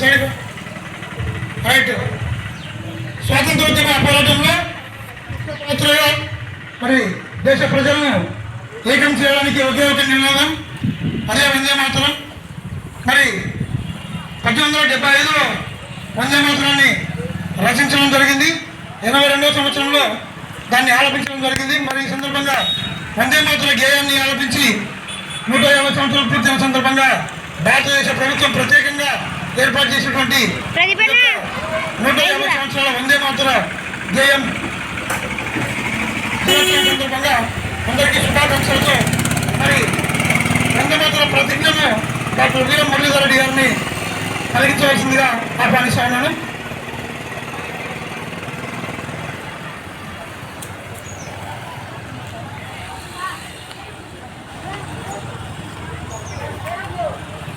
Side right స్వాతంత్రోద్యమ పోరాటంలో పాత్రలో మరి దేశ ప్రజలను ఏకం చేయడానికి ఒకే ఒక నినాదం అదే వందే మాత్రం. మరి పద్దెనిమిది వందల డెబ్బై ఐదులో వందే మాత్రాన్ని రచించడం జరిగింది. ఎనభై రెండవ సంవత్సరంలో దాన్ని ఆలపించడం జరిగింది. మరి ఈ సందర్భంగా వందే మాత్ర గేయాన్ని ఆలపించి నూట యాభై సంవత్సరాలు పూర్తి సందర్భంగా భారతదేశ ప్రభుత్వం ప్రత్యేకంగా ఏర్పాటు చేసినటువంటి నూట యాభై సంవత్సరాల వందే మాతర దినోత్సవం సందర్భంగా అందరికీ శుభాకాంక్షలతో మరి వందే మాతర ప్రతిజ్ఞను డాక్టర్ వీర మురళీధర్ రెడ్డి గారిని కలిగించవలసిందిగా ఆహ్వానిస్తా ఉన్నాను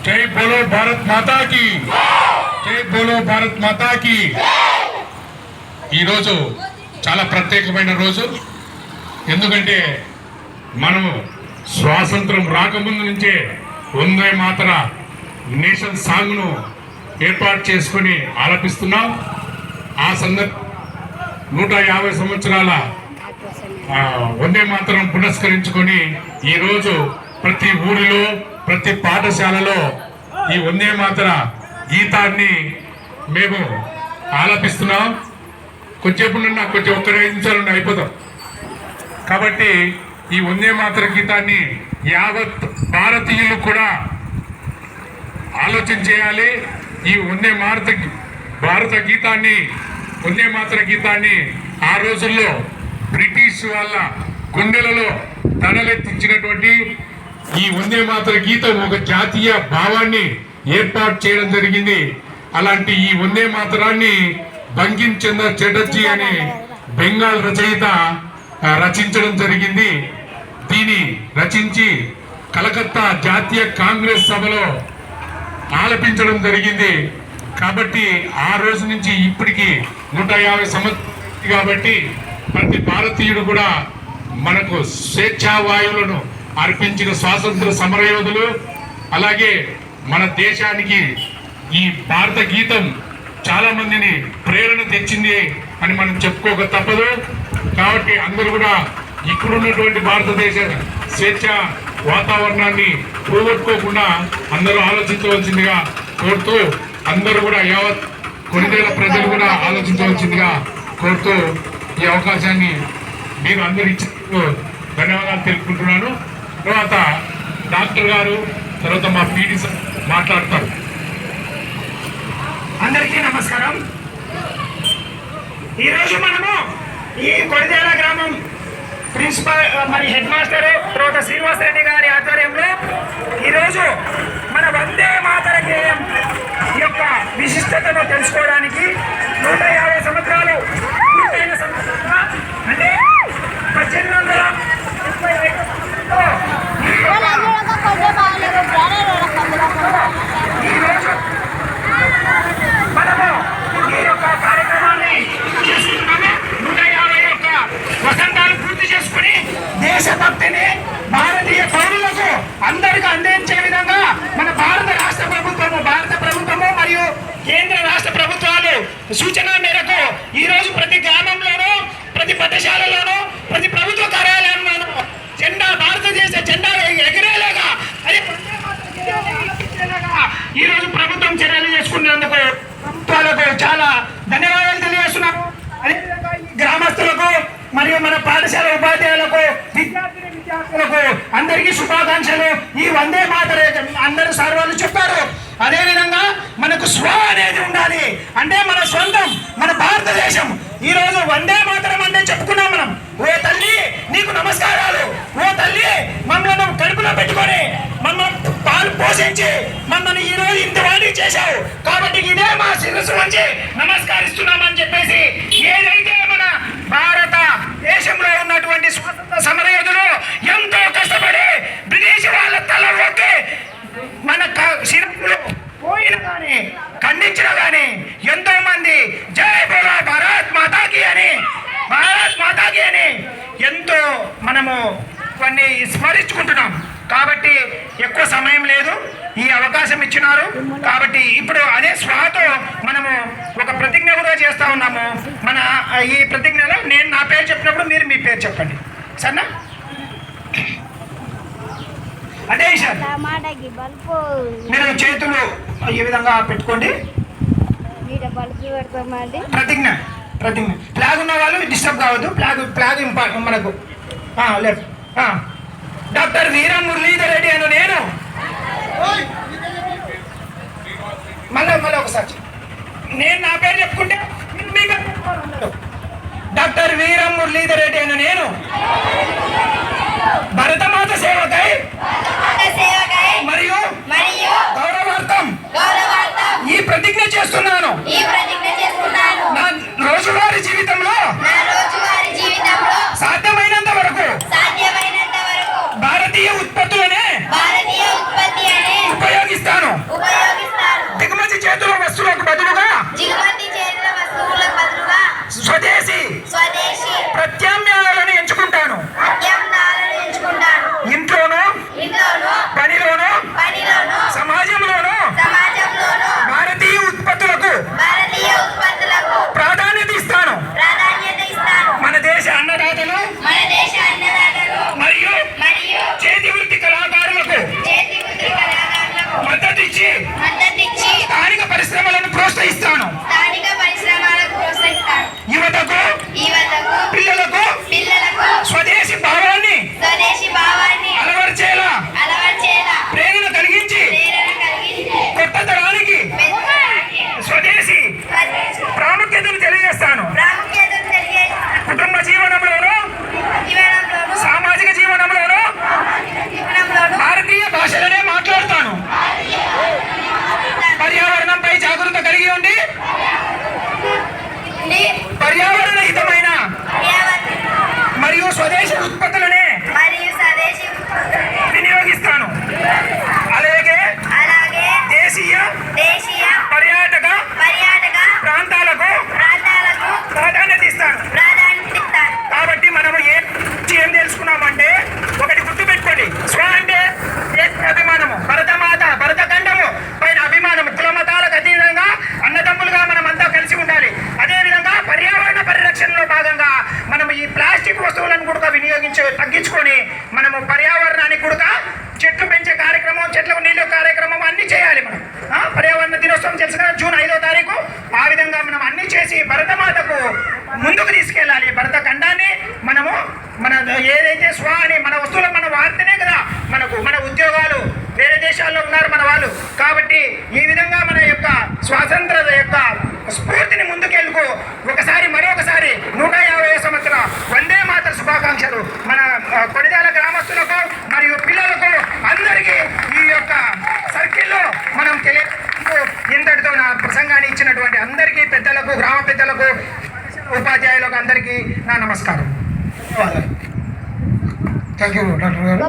జై బోలో భారత్ మాతా జై బోలో భారత్ మాతాకి ఈరోజు చాలా ప్రత్యేకమైన రోజు. ఎందుకంటే మనము స్వాతంత్రం రాకముందు నుంచే వందే మాతర నేషన్ సాంగ్ను ఏర్పాటు చేసుకొని ఆలపిస్తున్నాం. ఆ సందర్భ నూట యాభై సంవత్సరాల వందే మాతరం పురస్కరించుకొని ఈరోజు ప్రతి ఊరిలో ప్రతి పాఠశాలలో ఈ వందే మాతర గీతాన్ని మేము ఆలపిస్తున్నాం. కొంచెంసేపు నాకు కొంచెం ఒక్క ఐదు నిమిషాలు అయిపోతాం. కాబట్టి ఈ వందే మాతర గీతాన్ని యావత్ భారతీయులు కూడా ఆలోచన చేయాలి. ఈ వందే మారత భారత గీతాన్ని వందే మాతర గీతాన్ని ఆ రోజుల్లో బ్రిటిష్ వాళ్ళ గుండెలలో తనలెత్తించినటువంటి ఈ వందే మాతర గీతం ఒక జాతీయ భావాన్ని ఏర్పాటు చేయడం జరిగింది. అలాంటి ఈ వందే మాతరాన్ని బంకిం చంద్ర చటర్జీ అనే బెంగాల్ రచయిత రచించడం జరిగింది. దీని రచించి కలకత్తా జాతీయ కాంగ్రెస్ సభలో ఆలపించడం జరిగింది. కాబట్టి ఆ రోజు నుంచి ఇప్పటికి నూట యాభై సంవత్సరాలు కాబట్టి ప్రతి భారతీయుడు కూడా మనకు స్వేచ్ఛా వాయువులను అర్పించిన స్వాతంత్ర సమరయోధులు అలాగే మన దేశానికి ఈ భారత గీతం చాలా మందిని ప్రేరణ తెచ్చింది అని మనం చెప్పుకోక తప్పదు. కాబట్టి అందరూ కూడా ఇక్కడున్నటువంటి భారతదేశ స్వేచ్ఛ వాతావరణాన్ని పోగొట్టుకోకుండా అందరూ ఆలోచించవలసిందిగా కోరుతూ అందరూ కూడా యావత్ కొనిదేల ప్రజలు కూడా ఆలోచించవలసిందిగా కోరుతూ ఈ అవకాశాన్ని మీరు అందరు ఇచ్చినందుకు ధన్యవాదాలు తెలుపుకుంటున్నాను. తర్వాత డాక్టర్ గారు తర్వాత మా పీడి మాట్లాడతారు. అందరికీ నమస్కారం. ఈరోజు మనము ఈ కొడిదేల గ్రామం ప్రిన్సిపల్ మరి హెడ్ మాస్టర్ తర్వాత శ్రీనివాస్ రెడ్డి గారి ఆధ్వర్యంలో ఈరోజు మన వందే మాతర గేయం యొక్క విశిష్టతను తెలుసుకోవడానికి నూట యాభై సంవత్సరాలు పూర్తయిన సందర్భంగా అంటే పద్దెనిమిది వందల ముప్పై ఐదు సంవత్సరంలో ఈ యొక్క ఈరోజు మనము ఈ యొక్క కార్యక్రమాన్ని చేసుకుంటున్నాము నూట యాభై యొక్క వసంతాలు పూర్తి చేసుకుని దేశభక్తిని భారతీయ పౌరులకు అందరికీ అందించే విధంగా మన భారత రాష్ట్ర ప్రభుత్వము భారత ప్రభుత్వము మరియు కేంద్ర రాష్ట్ర ప్రభుత్వాలు సూచన మేరకు ఈ రోజు ప్రతి గ్రామంలోనూ ప్రతి పట్టశాలలోనూ ప్రతి ప్రభుత్వ కార్యాలయంలోనూ జెండా భారతదేశ జెండా ఎగిరేలాగా అది ఈ రోజు చర్యలు చేసుకునేందుకు ప్రభుత్వాలకు చాలా ధన్యవాదాలు తెలియజేస్తున్నాము అదేవిధంగా ఈ గ్రామస్తులకు మరియు మన పాఠశాల ఉపాధ్యాయులకు విద్యార్థిని విద్యార్థులకు అందరికీ శుభాకాంక్షలు. ఈ వందే మాతర అందరూ సార్ వాళ్ళు చెప్పారు. అదేవిధంగా మనకు స్వ అనేది ఉండాలి. అంటే మన సొంతం మన భారతదేశం. ఈ రోజు వందే మాతరం అంటే చెప్పుకున్నాం మనం. ఓ తల్లి నీకు నమస్కారాలు. ఓ తల్లి మమ్మల్ని కడుపులో పెట్టుకొని మమ్మల్ని పాలు పోషించి మమ్మల్ని ఈ రోజు ఇంత చేశావు కాబట్టి ఇదే మా శిరస్సు నుంచి నమస్కరిస్తున్నామని చెప్పేసి ఏదైతే మన భారత దేశంలో ఉన్నటువంటి స్వాతంత్ర సమరయోధులు ఎంతో కష్టపడి బ్రిటిష్ వాళ్ళ తల ఒక్కి మన క- శిరస్సులు పోయిన కానీ ఖండించిన కానీ ఎంతో మంది జై బోలో భారత్ మాతాకి అని భారత్ మాతాకి అని ఎంతో మనము కొన్ని స్మరించుకుంటున్నాం కాబట్టి ఎక్కువ సమయం లేదు ఈ అవకాశం ఇచ్చినారు. కాబట్టి ఇప్పుడు అదే స్వాతో మనము ఒక ప్రతిజ్ఞ కూడా చేస్తా ఉన్నాము. మన ఈ ప్రతిజ్ఞలో నేను నా పేరు చెప్పినప్పుడు మీరు మీ పేరు చెప్పండి. సరేనా? టమాటాకి బల్బు మీరు చేతులు ఈ విధంగా పెట్టుకోండి. ప్రతిజ్ఞ ప్రతిజ్ఞ. ఫ్లాగ్ ఉన్న వాళ్ళు డిస్టర్బ్ కావద్దు. ఫ్లాగ్ ఫ్లాగ్ ఇంపార్టెంట్ మనకు. లెఫ్ట్. డాక్టర్ వీర మురళీధర్ రెడ్డి అను నేను మళ్ళీ మళ్ళీ ఒకసారి. నేను నా పేరు చెప్పుకుంటే. డాక్టర్ వీర మురళీధర్ రెడ్డి అను నేను భరతమాత సేవకై సేవకై మరియు గౌరవార్థం ఈ ప్రతిజ్ఞ చేస్తున్నాను నా రోజువారీ జీవితంలో నా prosta e చేసి భరతమాతకు ముందుకు తీసుకెళ్ళాలి. భరత ఖండాన్ని మనము మన ఏదైతే స్వ అని మన వస్తువులు మన వాడితేనే కదా మనకు మన ఉద్యోగాలు. వేరే దేశాల్లో ఉన్నారు మన వాళ్ళు. కాబట్టి ఈ విధంగా మన యొక్క స్వాతంత్ర యొక్క స్ఫూర్తిని ముందుకెళ్ళుకు. ఒకసారి మరొకసారి నూట యాభై సంవత్సర వందే మాతర శుభాకాంక్షలు మన ఆ, కొడిదాల గ్రామస్తులకు మరియు పిల్లలకు అందరికీ ఈ యొక్క సర్కిల్లో మనం తెలియ ఇంతటితో నా ప్రసంగాన్ని ఇచ్చినటువంటి అందరికీ పెద్దలకు గ్రామ పెద్దలకు ఉపాధ్యాయులకు అందరికీ నా నమస్కారం. థ్యాంక్ యూ డాక్టర్ గారు.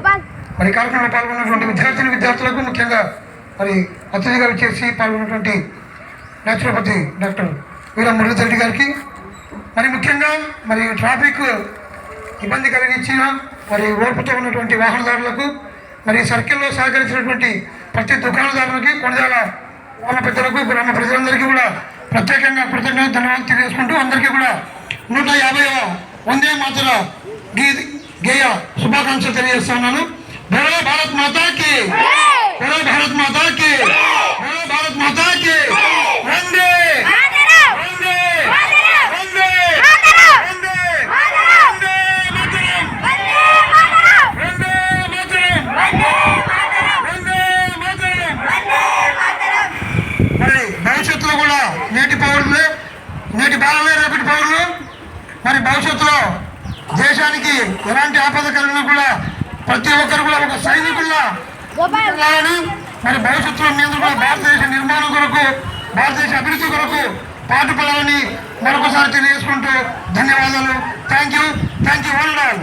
మరి కార్యక్రమంలో పాల్గొన్నటువంటి విద్యార్థులు విద్యార్థులకు ముఖ్యంగా మరి అతిథిగా చేసి పాల్గొన్నటువంటి న్యాచురోపతి డాక్టర్ వీర మురళీధరెడ్డి గారికి మరి ముఖ్యంగా మరి ట్రాఫిక్ ఇబ్బంది కలిగించిన మరి ఓర్పుతో ఉన్నటువంటి వాహనదారులకు మరి సర్కిల్లో సహకరించినటువంటి ప్రతి దుకాణదారులకి కొనదాల గ్రామ పెద్దలకు గ్రామ ప్రజలందరికీ కూడా ప్రత్యేకంగా కృతజ్ఞత ధన్యవాదాలు తెలియజేసుకుంటూ అందరికీ కూడా నూట యాభైవ వందే మాతర గీ గేయ శుభాకాంక్షలు తెలియజేస్తున్నాను. బోలో భారత్ మాతాకి. బోలో భారత్ మాతాకి. బోలో భారత్ మాతాకి. వందే! వందే వందే వందే వందే మాతరం వందే మాతరం వందే మాతరం మరి భవిష్యత్తులో కూడా నేటి పౌరులు నేటి బాలలే రేపటి పౌరులు మరి భవిష్యత్తులో దేశానికి ఎలాంటి ఆపద కలిగినా కూడా ప్రతి ఒక్కరు కూడా ఒక సైనికుల్లా మరి భవిష్యత్తులో మీ అందరూ కూడా భారతదేశ నిర్మాణం కొరకు భారతదేశ అభివృద్ధి కొరకు పాటుపడాలని మరొకసారి తెలియజేసుకుంటూ ధన్యవాదాలు. Thank you thank you one all